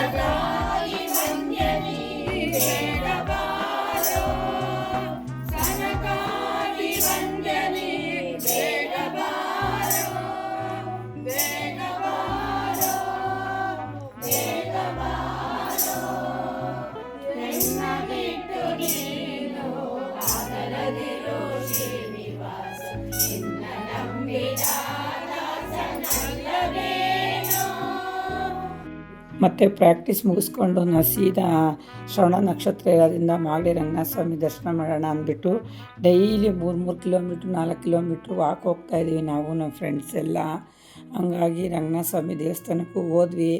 Shabbat. ಮತ್ತು practice ಮುಗಿಸ್ಕೊಂಡು ನಾ ಸೀದಾ ಶ್ರವಣ ನಕ್ಷತ್ರ ಇರೋದ್ರಿಂದ ಮಾಗಡಿ ರಂಗನಾಥಸ್ವಾಮಿ ದರ್ಶನ ಮಾಡೋಣ ಅಂದ್ಬಿಟ್ಟು ಡೈಲಿ ಮೂರು ಮೂರು ಕಿಲೋಮೀಟ್ರ್, ನಾಲ್ಕು ಕಿಲೋಮೀಟ್ರ್ ವಾಕ್ ಹೋಗ್ತಾ ಇದ್ದೀವಿ ನಾವು ನಮ್ಮ ಫ್ರೆಂಡ್ಸ್ ಎಲ್ಲ. ಹಂಗಾಗಿ ರಂಗನಾಥ ಸ್ವಾಮಿ ದೇವಸ್ಥಾನಕ್ಕೂ ಹೋದ್ವಿ.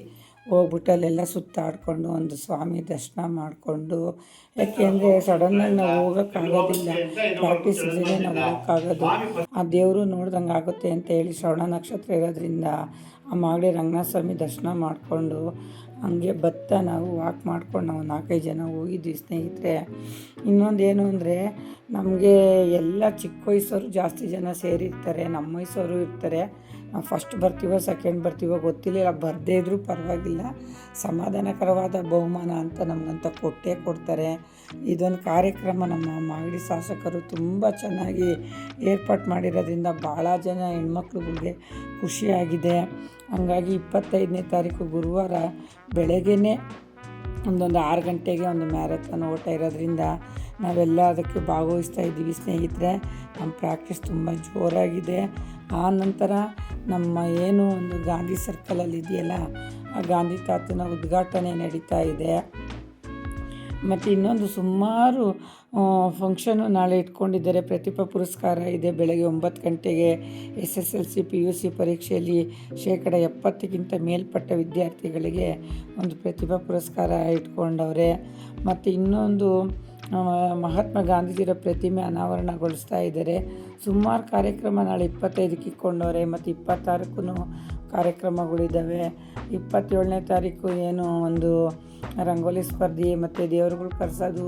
ಹೋಗ್ಬಿಟ್ಟು ಅಲ್ಲೆಲ್ಲ ಸುತ್ತಾಡಿಕೊಂಡು ಒಂದು ಸ್ವಾಮಿ ದರ್ಶನ ಮಾಡಿಕೊಂಡು. ಯಾಕೆಂದರೆ ಸಡನ್ನಾಗಿ ನಾವು ಹೋಗೋಕ್ಕಾಗೋದಿಲ್ಲ ಪ್ರಾಕ್ಟೀಸ್ ಇದ್ದರೆ ನಾವು ಹೋಗೋಕ್ಕಾಗೋದು ಆ ದೇವರು ನೋಡ್ದಂಗೆ ಆಗುತ್ತೆ ಅಂತ ಹೇಳಿ ಶ್ರವಣ ನಕ್ಷತ್ರ ಇರೋದ್ರಿಂದ ಆ ಮಾಗಡಿ ರಂಗನಾಥ ಸ್ವಾಮಿ ದರ್ಶನ ಮಾಡಿಕೊಂಡು ಹಂಗೆ ಭತ್ತ ನಾವು ವಾಕ್ ಮಾಡ್ಕೊಂಡು ನಾವು ನಾಲ್ಕೈದು ಜನ ಹೋಗಿದ್ವಿ ಸ್ನೇಹಿತರೆ. ಇನ್ನೊಂದು ಏನು ಅಂದರೆ ನಮಗೆ ಎಲ್ಲ ಚಿಕ್ಕ ವಯಸ್ಸವರು ಜಾಸ್ತಿ ಜನ ಸೇರಿರ್ತಾರೆ, ನಮ್ಮ ವಯಸ್ಸವರು ಇರ್ತಾರೆ. ನಾವು ಫಸ್ಟ್ ಬರ್ತೀವೋ ಸೆಕೆಂಡ್ ಬರ್ತೀವೋ ಗೊತ್ತಿಲ್ಲ ಬರದೇ ಇದ್ರೂ ಪರವಾಗಿಲ್ಲ. ಸಮಾಧಾನಕರವಾದ ಬಹುಮಾನ ಅಂತ ನಮಗಂತ ಕೊಟ್ಟೇ ಕೊಡ್ತಾರೆ. ಇದೊಂದು ಕಾರ್ಯಕ್ರಮ, ನಮ್ಮ ಮಾಗಡಿ ಶಾಸಕರು ತುಂಬ ಚೆನ್ನಾಗಿ ಏರ್ಪಾಟ್ ಮಾಡಿರೋದ್ರಿಂದ ಭಾಳ ಜನ ಹೆಣ್ಮಕ್ಳುಗಳಿಗೆ ಖುಷಿಯಾಗಿದೆ. ಹಂಗಾಗಿ ಇಪ್ಪತ್ತೈದನೇ ತಾರೀಕು ಗುರುವಾರ ಬೆಳಗ್ಗೆನೇ ಒಂದೊಂದು ಆರು ಗಂಟೆಗೆ ಒಂದು ಮ್ಯಾರಥಾನ್ ಓಟ ಇರೋದ್ರಿಂದ ನಾವೆಲ್ಲ ಅದಕ್ಕೆ ಭಾಗವಹಿಸ್ತಾ ಇದ್ದೀವಿ. ಸ್ನೇಹಿತರೆ, ನಮ್ಮ ಪ್ರಾಕ್ಟೀಸ್ ತುಂಬ ಜೋರಾಗಿದೆ. ಆ ನಂತರ ನಮ್ಮ ಏನು ಒಂದು ಗಾಂಧಿ ಸರ್ಕಲಲ್ಲಿ ಇದೆಯಲ್ಲ, ಆ ಗಾಂಧಿ ತಾತನ ಉದ್ಘಾಟನೆ ನಡೀತಾ ಇದೆ. ಮತ್ತು ಇನ್ನೊಂದು ಸುಮಾರು ಫಂಕ್ಷನು ನಾಳೆ ಇಟ್ಕೊಂಡಿದ್ದಾರೆ. ಪ್ರತಿಭಾ ಪುರಸ್ಕಾರ ಇದೆ. ಬೆಳಗ್ಗೆ ಒಂಬತ್ತು ಗಂಟೆಗೆ S S L C P U C ಪರೀಕ್ಷೆಯಲ್ಲಿ ಶೇಕಡ ಎಪ್ಪತ್ತಕ್ಕಿಂತ ಮೇಲ್ಪಟ್ಟ ವಿದ್ಯಾರ್ಥಿಗಳಿಗೆ ಒಂದು ಪ್ರತಿಭಾ ಪುರಸ್ಕಾರ ಇಟ್ಕೊಂಡವ್ರೆ. ಮತ್ತು ಇನ್ನೊಂದು ಮಹಾತ್ಮ ಗಾಂಧೀಜಿಯರ ಪ್ರತಿಮೆ ಅನಾವರಣಗೊಳಿಸ್ತಾ ಇದ್ದಾರೆ. ಸುಮಾರು ಕಾರ್ಯಕ್ರಮ ನಾಳೆ ಇಪ್ಪತ್ತೈದಕ್ಕೆ ಇಟ್ಕೊಂಡವ್ರೆ. ಮತ್ತು ಇಪ್ಪತ್ತಾರಕ್ಕೂ ಕಾರ್ಯಕ್ರಮಗಳಿದ್ದಾವೆ ಇಪ್ಪತ್ತೇಳನೇ ತಾರೀಕು ಏನು ಒಂದು ರಂಗೋಲಿ ಸ್ಪರ್ಧೆ, ಮತ್ತು ದೇವರುಗಳು ಕರೆಸೋದು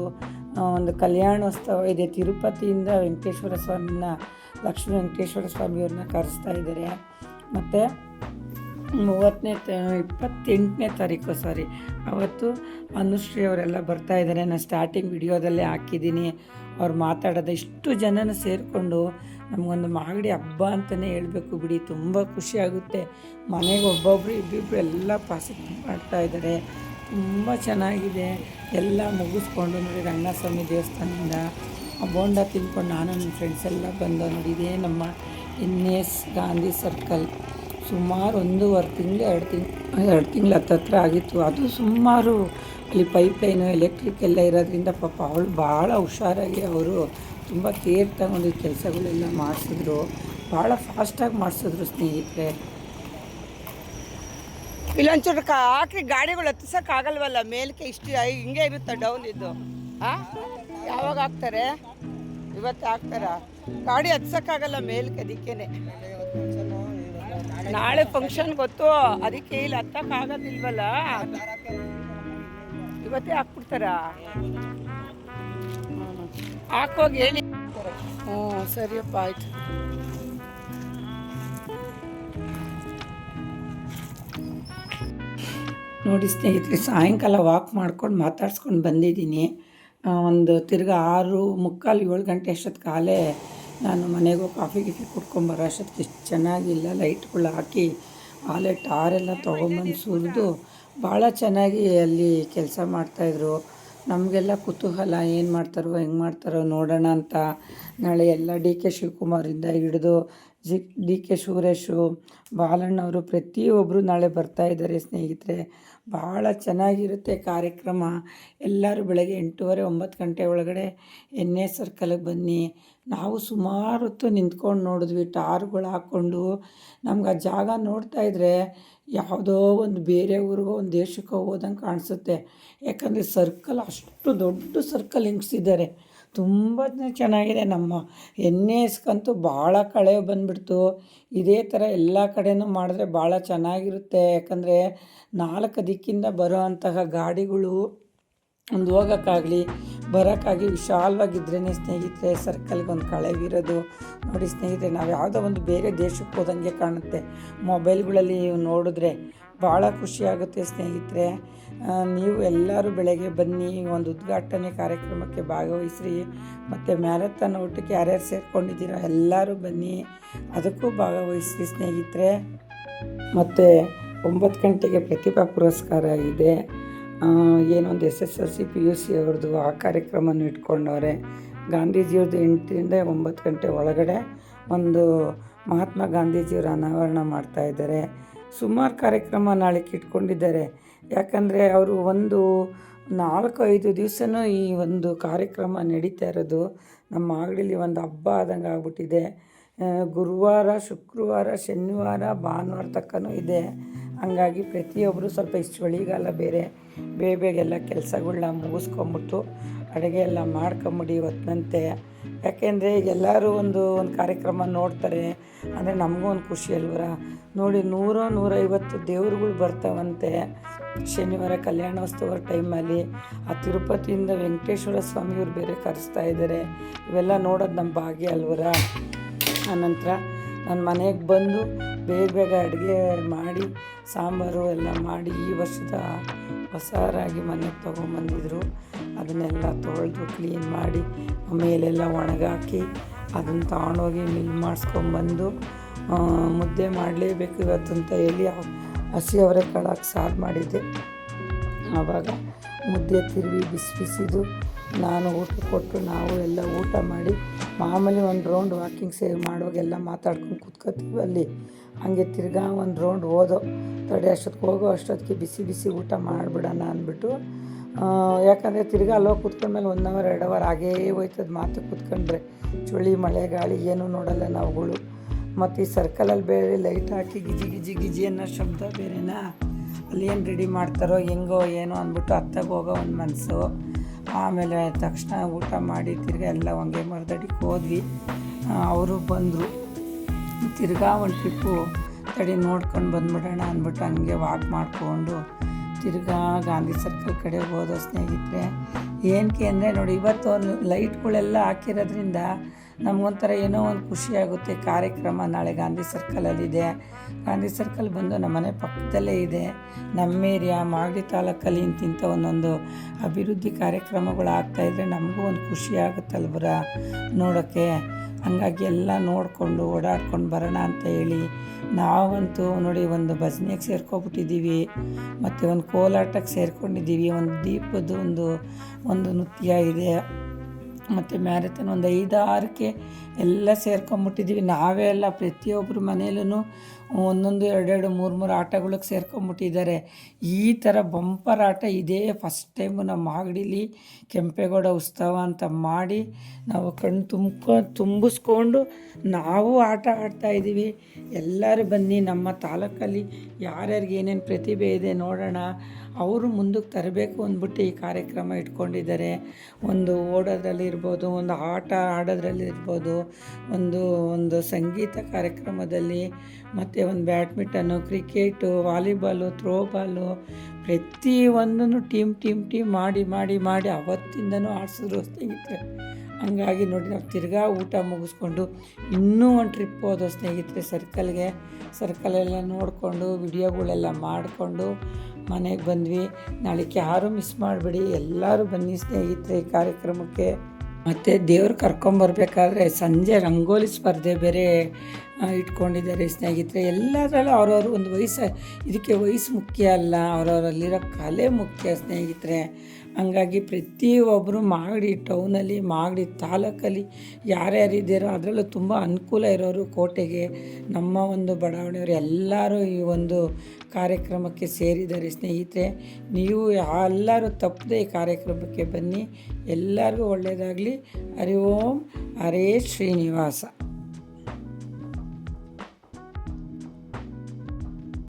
ಒಂದು ಕಲ್ಯಾಣೋತ್ಸವ ಇದೆ. ತಿರುಪತಿಯಿಂದ ವೆಂಕಟೇಶ್ವರ ಸ್ವಾಮಿನ, ಲಕ್ಷ್ಮೀ ವೆಂಕಟೇಶ್ವರ ಸ್ವಾಮಿಯವ್ರನ್ನ ಕರೆಸ್ತಾ ಇದ್ದಾರೆ. ಮತ್ತು ಮೂವತ್ತನೇ ಇಪ್ಪತ್ತೆಂಟನೇ ತಾರೀಕು ಸಾರಿ ಅವತ್ತು ಅನುಶ್ರೀ ಅವರೆಲ್ಲ ಬರ್ತಾ ಇದ್ದಾರೆ. ನಾನು ಸ್ಟಾರ್ಟಿಂಗ್ ವಿಡಿಯೋದಲ್ಲೇ ಹಾಕಿದ್ದೀನಿ. ಅವ್ರು ಮಾತಾಡೋದು ಇಷ್ಟು ಜನನ ಸೇರಿಕೊಂಡು ನಮಗೊಂದು ಮಾಗಡಿ ಹಬ್ಬ ಅಂತಲೇ ಹೇಳಬೇಕು ಬಿಡಿ. ತುಂಬ ಖುಷಿ ಆಗುತ್ತೆ. ಮನೆಗೆ ಒಬ್ಬೊಬ್ಬರು ಇಬ್ಬಿಬ್ರು ಎಲ್ಲ ಪಾಸಿಟಿವ್ ಮಾಡ್ತಾ ಇದ್ದಾರೆ. ತುಂಬ ಚೆನ್ನಾಗಿದೆ. ಎಲ್ಲ ಮುಗಿಸ್ಕೊಂಡು ನೋಡಿ ರಂಗನಾಥಸ್ವಾಮಿ ದೇವಸ್ಥಾನದಿಂದ ಆ ಬೋಂಡ ತಿನ್ಕೊಂಡು ನಾನು ನನ್ನ ಫ್ರೆಂಡ್ಸ್ ಎಲ್ಲ ಬಂದು ನೋಡಿ ಇದೇ ನಮ್ಮ ಎನ್ ಎಸ್ ಗಾಂಧಿ ಸರ್ಕಲ್ ಸುಮಾರು ಒಂದೂವರೆ ತಿಂಗಳು, ಎರಡು ತಿಂಗಳು ಎರಡು ತಿಂಗಳು ಹತ್ತತ್ರ ಆಗಿತ್ತು. ಅದು ಸುಮಾರು ಅಲ್ಲಿ ಪೈಪ್ ಲೈನು ಎಲೆಕ್ಟ್ರಿಕ್ ಎಲ್ಲ ಇರೋದ್ರಿಂದ ಪಾಪ ಅವಳು ಭಾಳ ಹುಷಾರಾಗಿ ಅವರು ತುಂಬ ಕೇರ್ ತಗೊಂಡು ಕೆಲಸಗಳೆಲ್ಲ ಮಾಡಿಸಿದ್ರು. ಭಾಳ ಫಾಸ್ಟಾಗಿ ಮಾಡಿಸಿದ್ರು ಸ್ನೇಹಿತರೆ. ಇಲ್ಲೊಂಚೂರು ಹಾಕಿ ಗಾಡಿಗಳು ಹತ್ತಿಸಕ್ ಆಗಲ್ವಲ್ಲ ಮೇಲ್ಕೆ ಇಷ್ಟು ಹಿಂಗೆ ಇರುತ್ತೆ ಡೌನ್ ಇದ್ದು ಆ ಯಾವಾಗ ಹಾಕ್ತಾರೆ? ಇವತ್ತು ಹಾಕ್ತಾರ? ಗಾಡಿ ಹತ್ಸಕ್ಕಾಗಲ್ಲ ಮೇಲ್ಕೆ ಅದಕ್ಕೇನೆ. ನಾಳೆ ಫಂಕ್ಷನ್ ಗೊತ್ತು, ಅದಕ್ಕೆ ಇಲ್ಲಿ ಹತ್ತಕ್ ಆಗೋದಿಲ್ವಲ್ಲ ಇವತ್ತೇ ಹಾಕ್ಬಿಡ್ತಾರ? ಹಾಕೋಗಿ ಹೇಳಿ. ಹ್ಞೂ ಸರಿಯಪ್ಪ, ಆಯ್ತು. ನೋಡಿ ಸ್ನೇಹಿತರೆ, ಸಾಯಂಕಾಲ ವಾಕ್ ಮಾಡ್ಕೊಂಡು ಮಾತಾಡ್ಸ್ಕೊಂಡು ಬಂದಿದ್ದೀನಿ. ಒಂದು ತಿರ್ಗಾ ಆರು ಮುಕ್ಕಾಲು ಏಳು ಗಂಟೆ ಅಷ್ಟೊತ್ತು ಕಾಲೇ ನಾನು ಮನೆಗೂ ಕಾಫಿ ಗಿಫಿ ಕುಡ್ಕೊಂಬರೋ ಅಷ್ಟೊತ್ತಿಗೆ ಎಷ್ಟು ಚೆನ್ನಾಗಿಲ್ಲ. ಲೈಟ್ಗಳು ಹಾಕಿ, ಆಲೆ ಟಾರೆಲ್ಲ ತೊಗೊಂಬಂದು ಸುರಿದು ಭಾಳ ಚೆನ್ನಾಗಿ ಅಲ್ಲಿ ಕೆಲಸ ಮಾಡ್ತಾಯಿದ್ರು. ನಮಗೆಲ್ಲ ಕುತೂಹಲ, ಏನು ಮಾಡ್ತಾರೋ, ಹೆಂಗೆ ಮಾಡ್ತಾರೋ ನೋಡೋಣ ಅಂತ ನಾಳೆ ಎಲ್ಲ ಡಿ ಕೆ ಶಿವಕುಮಾರಿಂದ ಹಿಡಿದು ಜಿ, ಡಿ ಕೆ ಸುರೇಶು, ಬಾಲಣ್ಣವರು ಪ್ರತಿಯೊಬ್ಬರು ನಾಳೆ ಬರ್ತಾ ಇದ್ದಾರೆ ಸ್ನೇಹಿತರೆ. ಭಾಳ ಚೆನ್ನಾಗಿರುತ್ತೆ ಕಾರ್ಯಕ್ರಮ. ಎಲ್ಲರೂ ಬೆಳಗ್ಗೆ ಎಂಟೂವರೆ, ಒಂಬತ್ತು ಗಂಟೆ ಒಳಗಡೆ ಎನ್ ಎ ಸರ್ಕಲ್ಗೆ ಬನ್ನಿ. ನಾವು ಸುಮಾರು ಹೊತ್ತು ನಿಂತ್ಕೊಂಡು ನೋಡಿದ್ವಿ, ಟಾರ್ಗಳು ಹಾಕ್ಕೊಂಡು. ನಮ್ಗೆ ಆ ಜಾಗ ನೋಡ್ತಾ ಇದ್ರೆ ಯಾವುದೋ ಒಂದು ಬೇರೆ ಊರಿಗೋ, ಒಂದು ದೇಶಕ್ಕೋ ಹೋದಂಗೆ ಕಾಣಿಸುತ್ತೆ. ಯಾಕಂದರೆ ಸರ್ಕಲ್ ಅಷ್ಟು ದೊಡ್ಡ ಸರ್ಕಲ್ ಹಿಂಗ್ಸಿದ್ದಾರೆ ತುಂಬ ಚೆನ್ನಾಗಿದೆ. ನಮ್ಮ ಎನ್ ಎಸ್ಗಂತೂ ಭಾಳ ಕಳೆ ಬಂದುಬಿಡ್ತು. ಇದೇ ಥರ ಎಲ್ಲ ಕಡೆನೂ ಮಾಡಿದ್ರೆ ಭಾಳ ಚೆನ್ನಾಗಿರುತ್ತೆ. ಯಾಕಂದರೆ ನಾಲ್ಕು ದಿಕ್ಕಿಂದ ಬರೋ ಅಂತಹ ಗಾಡಿಗಳು ಒಂದು ಹೋಗೋಕ್ಕಾಗಲಿ ಬರೋಕ್ಕಾಗಿ ವಿಶಾಲವಾಗಿದ್ರೇ ಸ್ನೇಹಿತರೆ ಸರ್ಕಲ್ಗೆ ಒಂದು ಕಳೆವಿರೋದು ನೋಡಿ ಸ್ನೇಹಿತರೆ ನಾವು ಯಾವುದೋ ಒಂದು ಬೇರೆ ದೇಶಕ್ಕೆ ಹೋದಂಗೆ ಕಾಣುತ್ತೆ. ಮೊಬೈಲ್ಗಳಲ್ಲಿ ನೋಡಿದ್ರೆ ಭಾಳ ಖುಷಿಯಾಗುತ್ತೆ, ಸ್ನೇಹಿತರೆ. ನೀವು ಎಲ್ಲರೂ ಬೆಳಗ್ಗೆ ಬನ್ನಿ, ಒಂದು ಉದ್ಘಾಟನೆ ಕಾರ್ಯಕ್ರಮಕ್ಕೆ ಭಾಗವಹಿಸ್ರಿ. ಮತ್ತು ಮ್ಯಾರಥಾನ್ ಊಟಕ್ಕೆ ಯಾರ್ಯಾರು ಸೇರ್ಕೊಂಡಿದ್ದೀರೋ ಎಲ್ಲರೂ ಬನ್ನಿ. ಅದಕ್ಕೂ ಭಾಗವಹಿಸ್ರಿ, ಸ್ನೇಹಿತರೆ. ಮತ್ತು ಒಂಬತ್ತು ಗಂಟೆಗೆ ಪ್ರತಿಭಾ ಪುರಸ್ಕಾರ ಇದೆ. ಏನೊಂದು S S L C P U C ಅವ್ರದ್ದು ಆ ಕಾರ್ಯಕ್ರಮವನ್ನು ಇಟ್ಕೊಂಡವ್ರೆ. ಗಾಂಧೀಜಿಯವ್ರದ್ದು ಎಂಟರಿಂದ ಒಂಬತ್ತು ಗಂಟೆ ಒಳಗಡೆ ಒಂದು ಮಹಾತ್ಮ ಗಾಂಧೀಜಿಯವರ ಅನಾವರಣ ಮಾಡ್ತಾ ಇದ್ದಾರೆ. ಸುಮಾರು ಕಾರ್ಯಕ್ರಮ ನಾಳೆ ಇಟ್ಕೊಂಡಿದ್ದಾರೆ. ಯಾಕಂದರೆ ಅವರು ಒಂದು ನಾಲ್ಕು ಐದು ದಿವಸನೂ ಈ ಒಂದು ಕಾರ್ಯಕ್ರಮ ನಡೀತಾ ಇರೋದು. ನಮ್ಮ ಅಂಗಡಿಲಿ ಒಂದು ಹಬ್ಬ ಆದಂಗೆ ಆಗ್ಬಿಟ್ಟಿದೆ. ಗುರುವಾರ, ಶುಕ್ರವಾರ, ಶನಿವಾರ, ಭಾನುವಾರ ತಕ್ಕನೂ ಇದೆ. ಹಂಗಾಗಿ ಪ್ರತಿಯೊಬ್ಬರು ಸ್ವಲ್ಪ ಇಷ್ಟು ಚಳಿಗಾಲ ಬೇರೆ. ಬೇಗ ಬೇಗ ಎಲ್ಲ ಕೆಲಸಗಳ್ನ ಮುಗಿಸ್ಕೊಂಬಿಟ್ಟು ಅಡುಗೆ ಎಲ್ಲ ಮಾಡ್ಕೊಂಬಿಡಿ ಇವತ್ತಿನಂತೆ ಯಾಕೆಂದರೆ ಎಲ್ಲರೂ ಒಂದು ಒಂದು ಕಾರ್ಯಕ್ರಮ ನೋಡ್ತಾರೆ. ಅಂದರೆ ನಮಗೂ ಒಂದು ಖುಷಿ ಅಲ್ವರ? ನೋಡಿ, ನೂರ, ನೂರೈವತ್ತು ದೇವ್ರುಗಳು ಬರ್ತಾವಂತೆ ಶನಿವಾರ ಕಲ್ಯಾಣೋತ್ಸವ ಟೈಮಲ್ಲಿ. ಆ ತಿರುಪತಿಯಿಂದ ವೆಂಕಟೇಶ್ವರ ಸ್ವಾಮಿಯವ್ರು ಬೇರೆ ಕರೆಸ್ತಾ ಇದ್ದಾರೆ ಇವೆಲ್ಲ ನೋಡೋದು ನಮ್ಮ ಭಾಗ್ಯ ಅಲ್ವರ? ಆನಂತರ ನನ್ನ ಮನೆಗೆ ಬಂದು ಬೇಗ ಬೇಗ ಅಡುಗೆ ಮಾಡಿ, ಸಾಂಬಾರು ಎಲ್ಲ ಮಾಡಿ ಈ ವರ್ಷದ ಹೊಸ ರಾಗಿ ಮನೆಗೆ ತೊಗೊಂಬಂದಿದ್ರು. ಅದನ್ನೆಲ್ಲ ತೊಳೆದು ಕ್ಲೀನ್ ಮಾಡಿ ಮೇಲೆಲ್ಲ ಒಣಗಾಕಿ ಅದನ್ನು ತಗೊಂಡೋಗಿ ಮಿಲ್ ಮಾಡಿಸ್ಕೊಂಬಂದು ಮುದ್ದೆ ಮಾಡಲೇಬೇಕು ಇವತ್ತು ಅಂತ ಹೇಳಿ ಹಸಿ ಅವರೇ ಅವರೆಕಾಳು ಸಾರು ಮಾಡಿದ್ದೆ. ಆವಾಗ ಮುದ್ದೆ ತಿರುವಿ ಬಿಸಿ ಬಿಸಿದು ನಾನು ಊಟ ಕೊಟ್ಟು ನಾವು ಎಲ್ಲ ಊಟ ಮಾಡಿ ಮಾಮೂಲಿ ಒಂದು ರೌಂಡ್ ವಾಕಿಂಗ್ ಸೇವ್ ಮಾಡುವಾಗೆಲ್ಲ ಮಾತಾಡ್ಕೊಂಡು ಕೂತ್ಕೋತೀವಿ ಅಲ್ಲಿ. ಹಾಗೆ ತಿರ್ಗಾ ಒಂದು ರೌಂಡ್ ಓದೋ ತಡೆ ಅಷ್ಟೊತ್ತಿಗೆ ಹೋಗೋ ಅಷ್ಟೊತ್ತಿಗೆ ಬಿಸಿ ಬಿಸಿ ಊಟ ಮಾಡಿಬಿಡೋಣ ಅಂದ್ಬಿಟ್ಟು ಯಾಕಂದರೆ ತಿರ್ಗಾ ಅಲ್ಲೋಗಿ ಕೂತ್ಕೊಂಡ್ಮೇಲೆ ಒನ್ ಅವರ್ ಎರಡು ಅವರ್ ಆಗೇ ಹೋಯ್ತದ ಮಾತು ಕೂತ್ಕೊಂಡ್ರೆ. ಚಳಿ, ಮಳೆ, ಗಾಳಿ ಏನೂ ನೋಡಲ್ಲ ನಾವುಗಳು. ಮತ್ತು ಈ ಸರ್ಕಲಲ್ಲಿ ಬೇರೆ ಲೈಟ್ ಹಾಕಿ ಗಿಜಿ ಗಿಜಿ ಗಿಜಿ ಅನ್ನೋ ಶಬ್ದ ಬೇರೆನಾ? ಅಲ್ಲಿ ಏನು ರೆಡಿ ಮಾಡ್ತಾರೋ, ಹೆಂಗೋ, ಏನೋ ಅಂದ್ಬಿಟ್ಟು ಅತ್ತಾಗ ಹೋಗೋ ಒಂದು ಮನಸ್ಸು ಆಮೇಲೆ ತಕ್ಷಣ ಊಟ ಮಾಡಿ ತಿರ್ಗಾ ಎಲ್ಲ ಹೊಂಗೆ ಮರದಡಿಗೆ ಹೋದ್ವಿ. ಅವರು ಬಂದರು. ತಿರ್ಗಾ ಒಂದು ಟ್ರಿಪ್ಪು ತಡಿ ನೋಡ್ಕೊಂಡು ಬಂದ್ಬಿಡೋಣ ಅಂದ್ಬಿಟ್ಟು ಹಂಗೆ ವಾಕ್ ಮಾಡಿಕೊಂಡು ತಿರ್ಗಾ ಗಾಂಧಿ ಸರ್ಕಲ್ ಕಡೆ ಹೋದ ಸ್ನೇಹಿತರೆ. ಏನಕ್ಕೆ ಅಂದರೆ ನೋಡಿ, ಇವತ್ತು ಲೈಟ್ಗಳೆಲ್ಲ ಹಾಕಿರೋದ್ರಿಂದ ನಮಗೊಂಥರ ಏನೋ ಒಂದು ಖುಷಿಯಾಗುತ್ತೆ. ಕಾರ್ಯಕ್ರಮ ನಾಳೆ ಗಾಂಧಿ ಸರ್ಕಲಲ್ಲಿದೆ. ಗಾಂಧಿ ಸರ್ಕಲ್ ಬಂದು ನಮ್ಮ ಮನೆ ಪಕ್ಕದಲ್ಲೇ ಇದೆ. ನಮ್ಮ ಏರಿಯಾ, ಮಾಗಡಿ ತಾಲೂಕಲ್ಲಿ ಇಂತಿಂಥ ಒಂದೊಂದು ಅಭಿವೃದ್ಧಿ ಕಾರ್ಯಕ್ರಮಗಳು ಆಗ್ತಾಯಿದ್ರೆ ನಮಗೂ ಒಂದು ಖುಷಿ ಆಗುತ್ತಲ್ವರ ನೋಡೋಕ್ಕೆ ಹಂಗಾಗಿ ಎಲ್ಲ ನೋಡಿಕೊಂಡು, ಓಡಾಡ್ಕೊಂಡು ಬರೋಣ ಅಂತ ಹೇಳಿ. ನಾವಂತೂ ನೋಡಿ ಒಂದು ಭಜನೆಗೆ ಸೇರ್ಕೊಬಿಟ್ಟಿದ್ದೀವಿ. ಮತ್ತು ಒಂದು ಕೋಲಾಟಕ್ಕೆ ಸೇರ್ಕೊಂಡಿದ್ದೀವಿ. ಒಂದು ದೀಪದ ಒಂದು ಒಂದು ನೃತ್ಯ ಇದೆ. ಮತ್ತು ಮ್ಯಾರಥಾನ್ ಒಂದು ಐದು ಆರಕ್ಕೆ ಎಲ್ಲ ಸೇರ್ಕೊಂಬಿಟ್ಟಿದ್ದೀವಿ ನಾವೇ ಎಲ್ಲ ಪ್ರತಿಯೊಬ್ಬರು ಮನೇಲೂ ಒಂದೊಂದು, ಎರಡೆರಡು, ಮೂರು ಮೂರು ಆಟಗಳಿಗೆ ಸೇರ್ಕೊಂಬಿಟ್ಟಿದ್ದಾರೆ. ಈ ಥರ ಬಂಪರ್ ಆಟ ಇದೇ ಫಸ್ಟ್ ಟೈಮು ನಮ್ಮ ಮಾಗಡಿಲಿ ಕೆಂಪೇಗೌಡ ಉತ್ಸವ ಅಂತ ಮಾಡಿ ನಾವು ಕಣ್ಣು ತುಂಬ್ಕೊ, ತುಂಬಿಸ್ಕೊಂಡು ನಾವು ಆಟ ಆಡ್ತಾ ಇದ್ದೀವಿ. ಎಲ್ಲರೂ ಬನ್ನಿ, ನಮ್ಮ ತಾಲೂಕಲ್ಲಿ ಯಾರ್ಯಾರಿಗೆ ಏನೇನು ಪ್ರತಿಭೆ ಇದೆ ನೋಡೋಣ. ಅವರು ಮುಂದಕ್ಕೆ ತರಬೇಕು ಅಂದ್ಬಿಟ್ಟು ಈ ಕಾರ್ಯಕ್ರಮ ಇಟ್ಕೊಂಡಿದ್ದಾರೆ. ಒಂದು ಓಡೋದ್ರಲ್ಲಿ ಇರ್ಬೋದು ಒಂದು ಆಟ ಆಡೋದ್ರಲ್ಲಿ ಇರ್ಬೋದು ಒಂದು ಒಂದು ಸಂಗೀತ ಕಾರ್ಯಕ್ರಮದಲ್ಲಿ ಮತ್ತು ಒಂದು ಬ್ಯಾಡ್ಮಿಂಟನ್ನು ಕ್ರಿಕೆಟು, ವಾಲಿಬಾಲು, ಥ್ರೋಬಾಲು ಪ್ರತಿ ಒಂದನ್ನು ಟೀಮ್ ಟೀಮ್ ಟೀಮ್ ಮಾಡಿ ಮಾಡಿ ಮಾಡಿ ಅವತ್ತಿಂದನೂ ಆಡಿಸಿದ್ರು ಸ್ನೇಹಿತರೆ. ಹಂಗಾಗಿ ನೋಡಿ, ನಾವು ತಿರ್ಗಾ ಊಟ ಮುಗಿಸ್ಕೊಂಡು ಇನ್ನೂ ಒಂದು ಟ್ರಿಪ್ ಹೋದೋ ಸ್ನೇಹಿತರೆ ಸರ್ಕಲ್ಗೆ ಸರ್ಕಲೆಲ್ಲ ನೋಡಿಕೊಂಡು, ವಿಡಿಯೋಗಳೆಲ್ಲ ಮಾಡಿಕೊಂಡು ಮನೆಗೆ ಬಂದ್ವಿ. ನಾಳೆಗೆ ಯಾರೂ ಮಿಸ್ ಮಾಡಬೇಡಿ. ಎಲ್ಲರೂ ಬನ್ನಿ ಸ್ನೇಹಿತರೆ ಕಾರ್ಯಕ್ರಮಕ್ಕೆ. ಮತ್ತು ದೇವ್ರು ಕರ್ಕೊಂಬರ್ಬೇಕಾದ್ರೆ ಸಂಜೆ ರಂಗೋಲಿ ಸ್ಪರ್ಧೆ ಬೇರೆ ಇಟ್ಕೊಂಡಿದ್ದಾರೆ ಸ್ನೇಹಿತರೆ. ಎಲ್ಲದರಲ್ಲೂ ಅವ್ರವ್ರ ಒಂದು ವಯಸ್ಸು, ಇದಕ್ಕೆ ವಯಸ್ಸು ಮುಖ್ಯ ಅಲ್ಲ. ಅವರವರಲ್ಲಿರೋ ಕಲೆ ಮುಖ್ಯ ಸ್ನೇಹಿತರೆ. ಹಂಗಾಗಿ ಪ್ರತಿಯೊಬ್ಬರು ಮಾಗಡಿ ಟೌನಲ್ಲಿ, ಮಾಗಡಿ ತಾಲೂಕಲ್ಲಿ ಯಾರ್ಯಾರಿದ್ದೀರೋ ಅದರಲ್ಲೂ ತುಂಬ ಅನುಕೂಲ ಇರೋರು ಕೋಟೆಗೆ ನಮ್ಮ ಒಂದು ಬಡಾವಣೆಯವರು ಎಲ್ಲರೂ ಈ ಒಂದು ಕಾರ್ಯಕ್ರಮಕ್ಕೆ ಸೇರಿದ್ದಾರೆ. ಸ್ನೇಹಿತರೆ, ನೀವು ಎಲ್ಲರೂ ತಪ್ಪದೆ ಈ ಕಾರ್ಯಕ್ರಮಕ್ಕೆ ಬನ್ನಿ. ಎಲ್ಲರಿಗೂ ಒಳ್ಳೆಯದಾಗಲಿ. ಹರಿ ಓಂ, ಹರೇ ಶ್ರೀನಿವಾಸ.